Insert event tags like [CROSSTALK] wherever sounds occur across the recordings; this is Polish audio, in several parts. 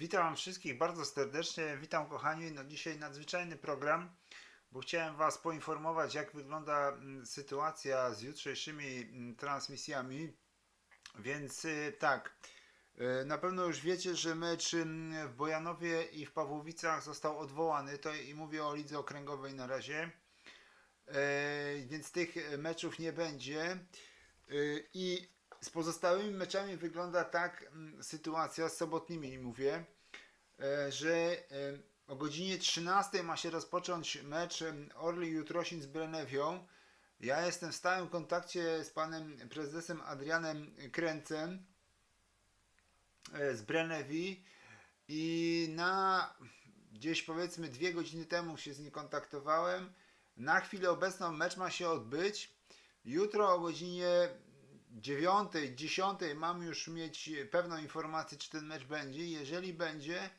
Witam wszystkich bardzo serdecznie. Witam kochani. No dzisiaj nadzwyczajny program, bo chciałem Was poinformować, jak wygląda mm, sytuacja z jutrzejszymi mm, transmisjami. Więc y, tak, y, na pewno już wiecie, że mecz mm, w Bojanowie i w Pawłowicach został odwołany. To i mówię o lidze okręgowej na razie. E, Więc tych meczów nie będzie. Y, I z pozostałymi meczami wygląda tak sytuacja z sobotnimi, mówię, że e, o godzinie 13 ma się rozpocząć mecz em, Orly Jutrosin z Brenewią. Ja jestem w stałym kontakcie z panem prezesem Adrianem Kręcem e, z Brenewi i na gdzieś powiedzmy dwie godziny temu się z nim kontaktowałem. Na chwilę obecną mecz ma się odbyć. Jutro o godzinie 9, 10 mam już mieć pewną informację, czy ten mecz będzie. Jeżeli będzie,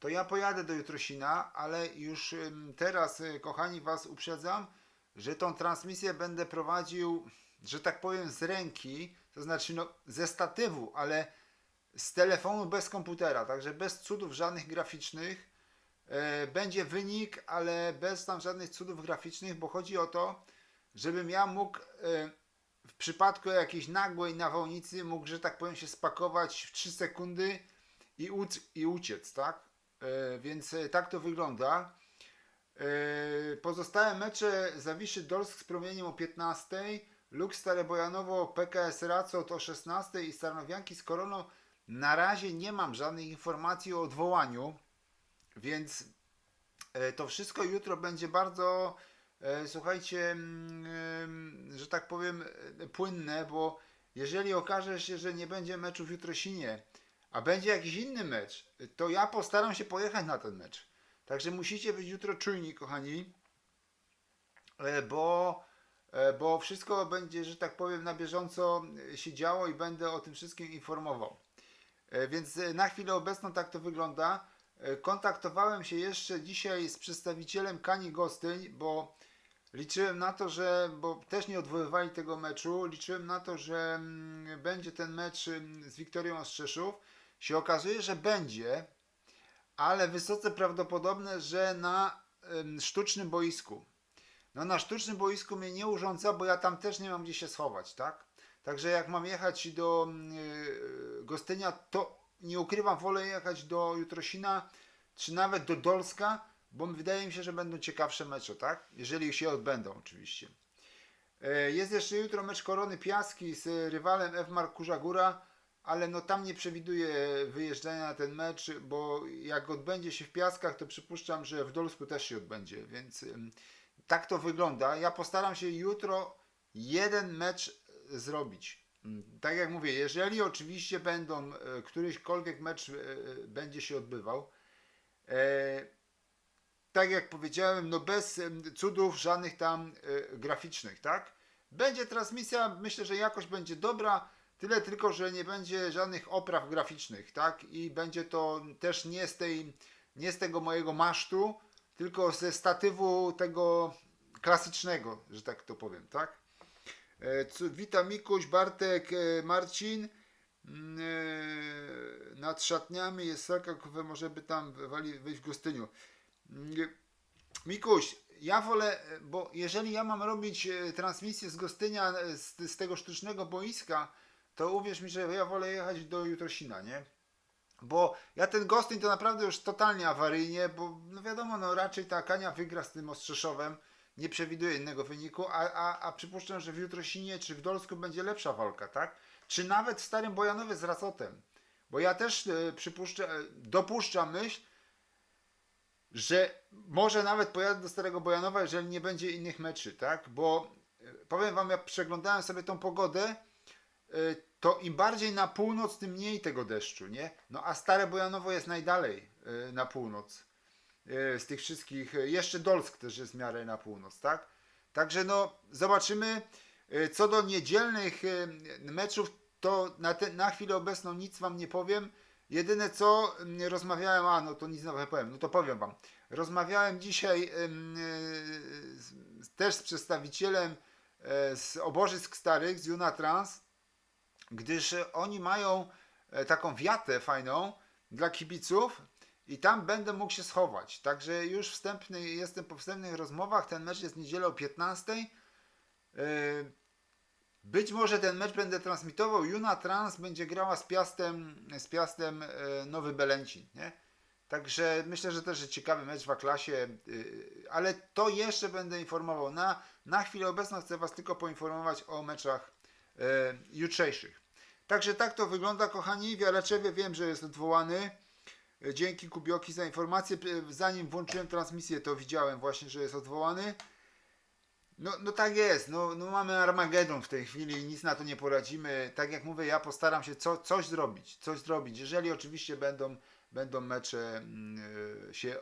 to ja pojadę do Jutrosina, ale już teraz, y, kochani, Was uprzedzam, że tą transmisję będę prowadził, że tak powiem, z ręki, to znaczy no, ze statywu, ale z telefonu bez komputera, także bez cudów żadnych graficznych. E, będzie wynik, ale bez tam żadnych cudów graficznych, bo chodzi o to, żebym ja mógł e, w przypadku jakiejś nagłej nawałnicy mógł, że tak powiem, się spakować w 3 sekundy i, uc- i uciec, tak? E, więc e, tak to wygląda. E, pozostałe mecze Zawiszy Dolsk z promieniem o 15, Luk Stare Bojanowo, PKS Racot o 16 i Starnowianki z Koroną. Na razie nie mam żadnych informacji o odwołaniu, więc to wszystko jutro będzie bardzo, słuchajcie, mm, że tak powiem, płynne, bo jeżeli okaże się, że nie będzie meczu w Jutrosinie, a będzie jakiś inny mecz, to ja postaram się pojechać na ten mecz. Także musicie być jutro czujni, kochani, e, bo, e, bo wszystko będzie, że tak powiem, na bieżąco e, się działo i będę o tym wszystkim informował. Więc na chwilę obecną tak to wygląda. Kontaktowałem się jeszcze dzisiaj z przedstawicielem Kani Gostyń, bo liczyłem na to, że, bo też nie odwoływali tego meczu, liczyłem na to, że mm, będzie ten mecz mm, z Wiktorią Ostrzeszów. Się okazuje, że będzie, ale wysoce prawdopodobne, że na sztucznym boisku. No na sztucznym boisku mnie nie urządza, bo ja tam też nie mam gdzie się schować, tak? Także jak mam jechać do yy, Gostynia, to nie ukrywam, wolę jechać do Jutrosina, czy nawet do Dolska, bo wydaje mi się, że będą ciekawsze mecze, tak? Jeżeli się odbędą oczywiście. E, Jest jeszcze jutro mecz Korony Piaski z rywalem F-Mark Kurzagóra, ale no tam nie przewiduję wyjeżdżania na ten mecz, bo jak odbędzie się w Piaskach, to przypuszczam, że w Dolsku też się odbędzie, więc tak to wygląda. Ja postaram się jutro jeden mecz e, zrobić. Mm, Tak jak mówię, jeżeli oczywiście będą, e, któryśkolwiek mecz e, będzie się odbywał, tak jak powiedziałem, no bez cudów żadnych tam graficznych, tak? Będzie transmisja, myślę, że jakość będzie dobra, tyle tylko, że nie będzie żadnych opraw graficznych, tak? I będzie to też nie z tej, nie z tego mojego masztu, tylko ze statywu tego klasycznego, że tak to powiem, tak? E, Witam Mikuś, Bartek, e, Marcin. Mm, e, Nad szatniami jest salka, może by tam wyjść w Gostyniu. Mm, Mikuś, ja wolę, bo jeżeli ja mam robić transmisję z Gostynia, z, z tego sztucznego boiska, to uwierz mi, że ja wolę jechać do Jutrosina, nie? Bo ja ten Gostyń to naprawdę już totalnie awaryjnie, bo no wiadomo, no raczej ta Kania wygra z tym Ostrzeszowem, nie przewiduję innego wyniku, a, a, a przypuszczam, że w Jutrosinie czy w Dolsku będzie lepsza walka, tak? Czy nawet w Starym Bojanowie z Racotem. Bo ja też e, przypuszczę, e, dopuszczam myśl, że może nawet pojadę do Starego Bojanowa, jeżeli nie będzie innych meczy, tak? Bo e, powiem wam, ja przeglądałem sobie tą pogodę, e, to im bardziej na północ, tym mniej tego deszczu, nie? No a Stare Bojanowo jest najdalej e, na północ e, z tych wszystkich. e, Jeszcze Dolsk też jest w miarę na północ, tak? Także no, zobaczymy. E, Co do niedzielnych e, meczów, to na, te, na chwilę obecną nic wam nie powiem. Jedyne co mm, rozmawiałem, a no to nic nowego powiem, no to powiem wam. Rozmawiałem dzisiaj em, e, z, też z przedstawicielem e, z obożysk starych, z Junatrans, gdyż e, oni mają e, taką wiatę fajną dla kibiców i tam będę mógł się schować. Także już wstępny, jestem po wstępnych rozmowach. Ten mecz jest niedzielę o 15. Yy, Być może ten mecz będę transmitował. Juna Trans będzie grała z Piastem, z Piastem e, Nowy Belęcin. Nie? Także myślę, że też ciekawy mecz w klasie, ale to jeszcze będę informował. Na, na chwilę obecną chcę Was tylko poinformować o meczach e, jutrzejszych. Także tak to wygląda, kochani. Wiaraczewie wiem, że jest odwołany. E, Dzięki Kubioki za informację. E, Zanim włączyłem transmisję, to widziałem właśnie, że jest odwołany. No, no tak jest, no, no mamy Armagedon w tej chwili, nic na to nie poradzimy. Tak jak mówię, ja postaram się co, coś zrobić, coś zrobić. Jeżeli oczywiście będą, będą mecze e, się, e,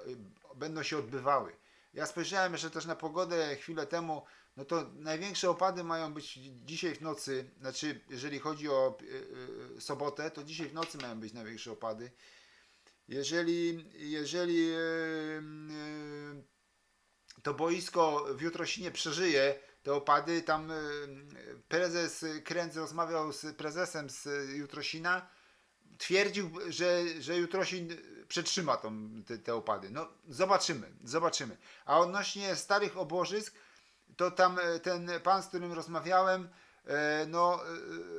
będą się odbywały. Ja spojrzałem jeszcze też na pogodę chwilę temu, no to największe opady mają być dzisiaj w nocy, znaczy jeżeli chodzi o e, e, sobotę, to dzisiaj w nocy mają być największe opady. Jeżeli, jeżeli e, e, to boisko w Jutrosinie przeżyje te opady. Tam y, prezes Kręc rozmawiał z prezesem z Jutrosina. Twierdził, że, że Jutrosin przetrzyma tą, te, te opady. No zobaczymy, zobaczymy. A odnośnie starych obożysk, to tam e, ten pan, z którym rozmawiałem, e, no e,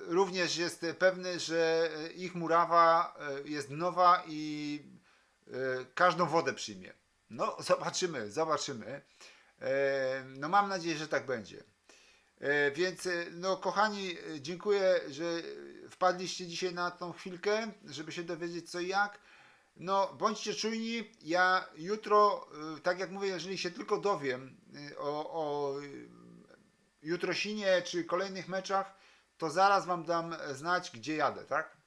również jest pewny, że ich murawa jest nowa i każdą wodę przyjmie. No, [LAUGHS] zobaczymy, zobaczymy. No, mam nadzieję, że tak będzie. Więc, no, kochani, dziękuję, że wpadliście dzisiaj na tą chwilkę, żeby się dowiedzieć co i jak. No, bądźcie czujni. Ja jutro, e, tak jak mówię, jeżeli się tylko dowiem e, o, o e, jutrosinie czy kolejnych meczach, to zaraz Wam dam znać, gdzie jadę, tak?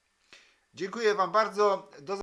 Dziękuję Wam bardzo. Do